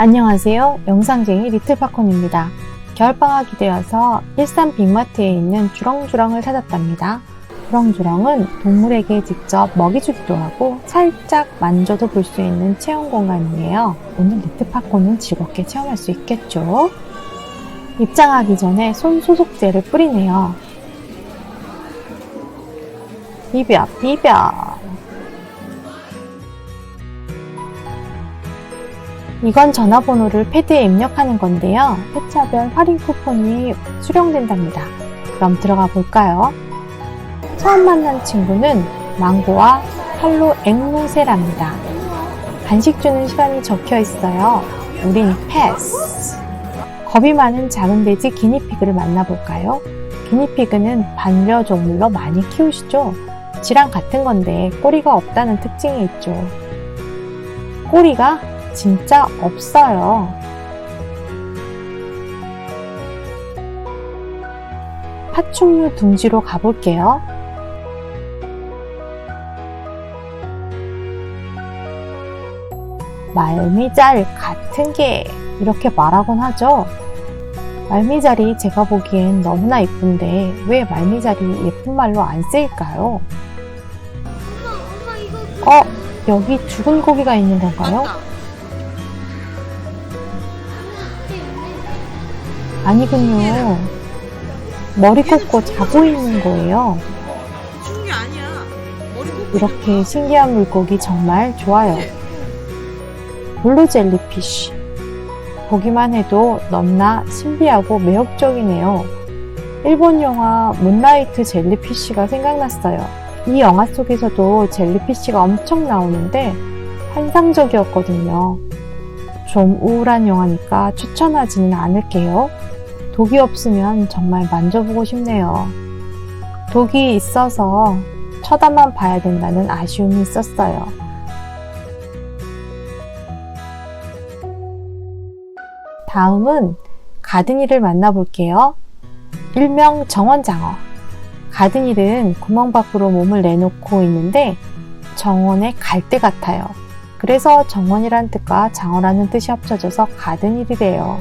안녕하세요. 영상쟁이 리틀팝콘입니다. 겨울방학이 되어서 일산 빅마트에 있는 주렁주렁을 찾았답니다. 주렁주렁은 동물에게 직접 먹이 주기도 하고 살짝 만져도 볼 수 있는 체험 공간이에요. 오늘 리틀팝콘은 즐겁게 체험할 수 있겠죠? 입장하기 전에 손 소독제를 뿌리네요. 비벼, 비벼. 이건 전화번호를 패드에 입력하는 건데요. 회차별 할인 쿠폰이 수령된답니다. 그럼 들어가 볼까요? 처음 만난 친구는 망고와 할로 앵무새랍니다. 간식 주는 시간이 적혀 있어요. 우린 패스. 겁이 많은 작은 돼지 기니피그를 만나볼까요? 기니피그는 반려 동물로 많이 키우시죠? 쥐랑 같은 건데 꼬리가 없다는 특징이 있죠. 꼬리가 진짜 없어요. 파충류 둥지로 가볼게요. 말미잘 같은 게 이렇게 말하곤 하죠. 말미잘이 제가 보기엔 너무나 예쁜데 왜 말미잘이 예쁜 말로 안 쓰일까요? 엄마, 엄마 이거 어, 여기 죽은 고기가 있는 건가요? 맞다. 아니군요. 머리 꽂고 자고 있는 거예요. 이렇게 신기한 물고기 정말 좋아요. 블루 젤리피쉬. 보기만 해도 너무나 신비하고 매혹적이네요. 일본 영화 문라이트 젤리피쉬가 생각났어요. 이 영화 속에서도 젤리피쉬가 엄청 나오는데 환상적이었거든요. 좀 우울한 영화니까 추천하지는 않을게요. 독이 없으면 정말 만져보고 싶네요. 독이 있어서 쳐다만 봐야 된다는 아쉬움이 있었어요. 다음은 가든이를 만나볼게요. 일명 정원장어. 가든이는 구멍 밖으로 몸을 내놓고 있는데 정원의 갈대 같아요. 그래서 정원이란 뜻과 장어라는 뜻이 합쳐져서 가든이래요.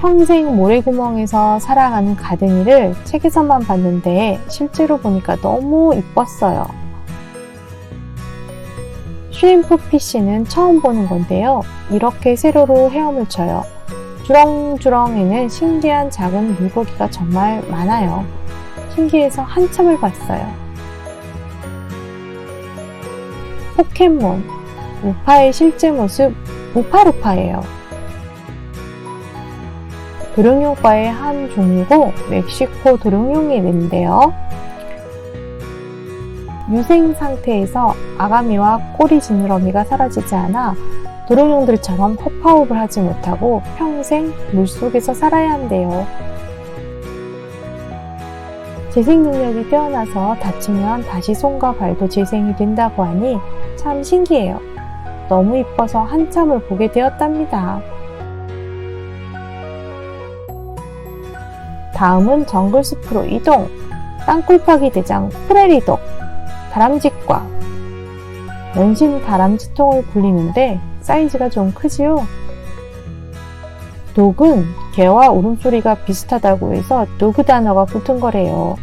평생 모래구멍에서 살아가는 가든이를 책에서만 봤는데 실제로 보니까 너무 이뻤어요. 슈림프 피쉬는 처음 보는 건데요. 이렇게 세로로 헤엄을 쳐요. 주렁주렁에는 신기한 작은 물고기가 정말 많아요. 신기해서 한참을 봤어요. 포켓몬, 우파의 실제 모습, 우파루파예요. 도룡용과의 한 종류고 멕시코 도룡용이 있는데요. 유생 상태에서 아가미와 꼬리 지느러미가 사라지지 않아 도롱뇽들처럼 헛파업을 하지 못하고 평생 물속에서 살아야 한대요. 재생 능력이 뛰어나서 다치면 다시 손과 발도 재생이 된다고 하니 참 신기해요. 너무 이뻐서 한참을 보게 되었답니다. 다음은 정글숲으로 이동. 땅굴파기 대장 프레리독. 다람쥐과. 연신 다람쥐통을 굴리는데 사이즈가 좀 크지요? 독은 개와 울음소리가 비슷하다고 해서 도그 단어가 붙은 거래요.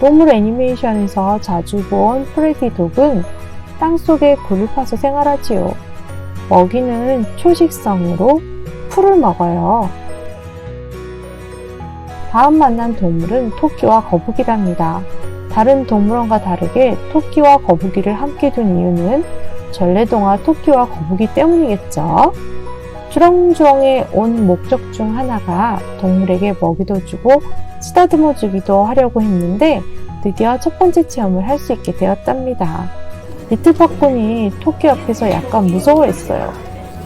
동물 애니메이션에서 자주 본 프레디 독은 땅속에 굴을 파서 생활하지요. 먹이는 초식성으로 풀을 먹어요. 다음 만난 동물은 토끼와 거북이랍니다. 다른 동물원과 다르게 토끼와 거북이를 함께 둔 이유는 전래동화 토끼와 거북이 때문이겠죠. 주렁주렁에 온 목적 중 하나가 동물에게 먹이도 주고 쓰다듬어 주기도 하려고 했는데 드디어 첫 번째 체험을 할 수 있게 되었답니다. 리틀팝콘이 토끼 앞에서 약간 무서워했어요.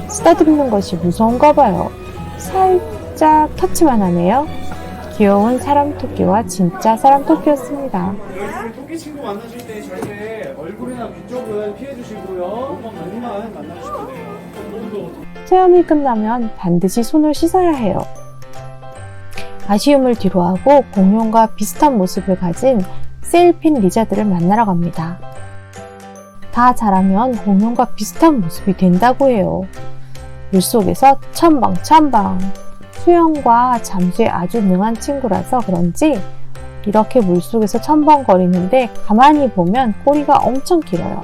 쓰다듬는 것이 무서운가 봐요. 살짝 터치만 하네요. 귀여운 사람 토끼와 진짜 사람 토끼였습니다. 토끼 친구 만나실 때 절대 얼굴이나 귀 쪽은 피해 주시고요. 몸만 만나주시면 돼요. 체험이 끝나면 반드시 손을 씻어야 해요. 아쉬움을 뒤로하고 공룡과 비슷한 모습을 가진 세일핀 리자드를 만나러 갑니다. 다 자라면 공룡과 비슷한 모습이 된다고 해요. 물속에서 첨벙첨벙. 수영과 잠수에 아주 능한 친구라서 그런지 이렇게 물속에서 첨벙거리는데 가만히 보면 꼬리가 엄청 길어요.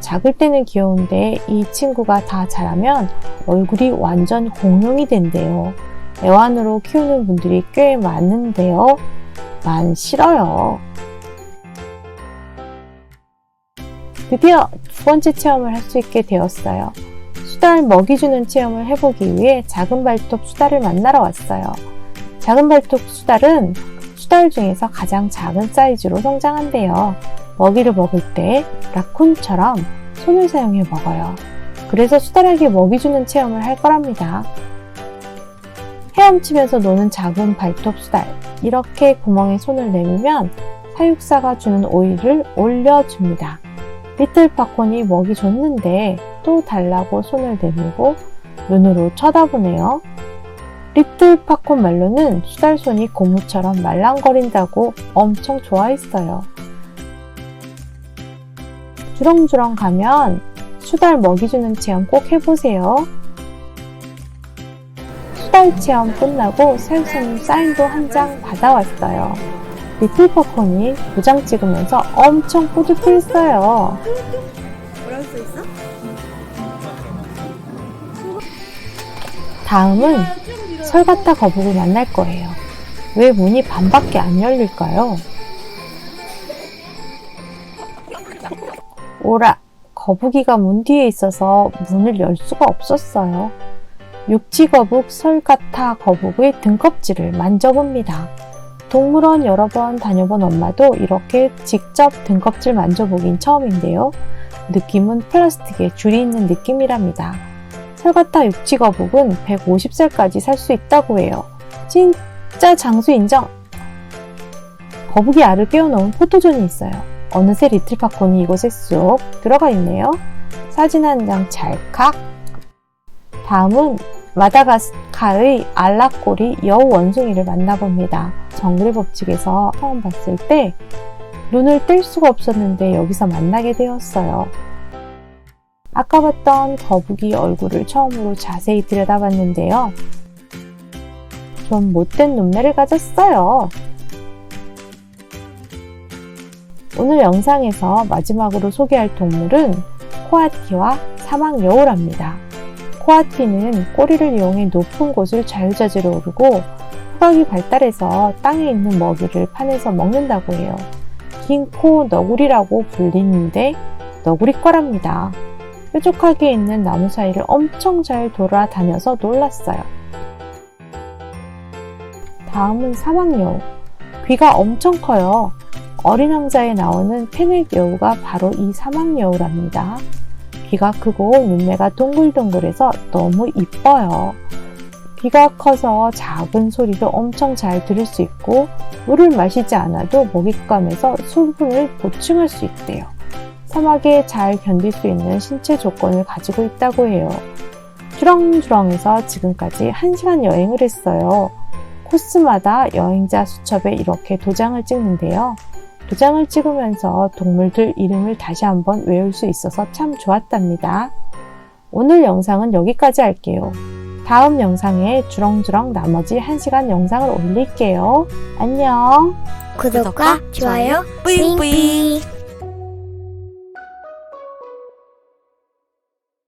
작을 때는 귀여운데 이 친구가 다 자라면 얼굴이 완전 공룡이 된대요. 애완으로 키우는 분들이 꽤 많은데요. 난 싫어요. 드디어 두 번째 체험을 할 수 있게 되었어요. 수달 먹이 주는 체험을 해보기 위해 작은 발톱 수달을 만나러 왔어요. 작은 발톱 수달은 수달 중에서 가장 작은 사이즈로 성장한대요. 먹이를 먹을 때 라쿤처럼 손을 사용해 먹어요. 그래서 수달에게 먹이 주는 체험을 할 거랍니다. 헤엄치면서 노는 작은 발톱 수달. 이렇게 구멍에 손을 내밀면 사육사가 주는 오일을 올려줍니다. 리틀 팝콘이 먹이 줬는데 또 달라고 손을 내밀고 눈으로 쳐다보네요. 리틀 팝콘 말로는 수달손이 고무처럼 말랑거린다고 엄청 좋아했어요. 주렁주렁 가면 수달 먹이 주는 체험 꼭 해보세요. 수달 체험 끝나고 사육사님 사인도 한 장 받아왔어요. 리틀 팝콘이 도장 찍으면서 엄청 뿌듯했어요. 뭐라고 써 있어? 다음은 설가타 거북을 만날 거예요. 왜 문이 반밖에 안 열릴까요? 오라, 거북이가 문 뒤에 있어서 문을 열 수가 없었어요. 육지거북 설가타 거북의 등껍질을 만져봅니다. 동물원 여러 번 다녀본 엄마도 이렇게 직접 등껍질 만져보긴 처음인데요. 느낌은 플라스틱에 줄이 있는 느낌이랍니다. 설가타 육지거북은 150살까지 살 수 있다고 해요. 진짜 장수 인정! 거북이 알을 깨워놓은 포토존이 있어요. 어느새 리틀팝콘이 이곳에 쏙 들어가 있네요. 사진 한 장 찰칵! 다음은 마다가스카르의 알락꼬리 여우 원숭이를 만나봅니다. 정글의 법칙에서 처음 봤을 때 눈을 뗄 수가 없었는데 여기서 만나게 되었어요. 아까 봤던 거북이 얼굴을 처음으로 자세히 들여다봤는데요. 좀 못된 눈매를 가졌어요. 오늘 영상에서 마지막으로 소개할 동물은 코아티와 사막 여우랍니다. 코아티는 꼬리를 이용해 높은 곳을 자유자재로 오르고 후각이 발달해서 땅에 있는 먹이를 판에서 먹는다고 해요. 긴 코 너구리라고 불리는데 너구리과랍니다. 뾰족하게 있는 나무 사이를 엄청 잘 돌아다녀서 놀랐어요. 다음은 사막여우. 귀가 엄청 커요. 어린 왕자에 나오는 페넥 여우가 바로 이 사막여우랍니다. 귀가 크고 눈매가 동글동글해서 너무 이뻐요. 귀가 커서 작은 소리도 엄청 잘 들을 수 있고 물을 마시지 않아도 먹잇감에서 수분을 보충할 수 있대요. 사막에 잘 견딜 수 있는 신체 조건을 가지고 있다고 해요. 주렁주렁해서 지금까지 1시간 여행을 했어요. 코스마다 여행자 수첩에 이렇게 도장을 찍는데요. 도장을 찍으면서 동물들 이름을 다시 한번 외울 수 있어서 참 좋았답니다. 오늘 영상은 여기까지 할게요. 다음 영상에 주렁주렁 나머지 1시간 영상을 올릴게요. 안녕! 구독과 좋아요 뿌잉뿌잉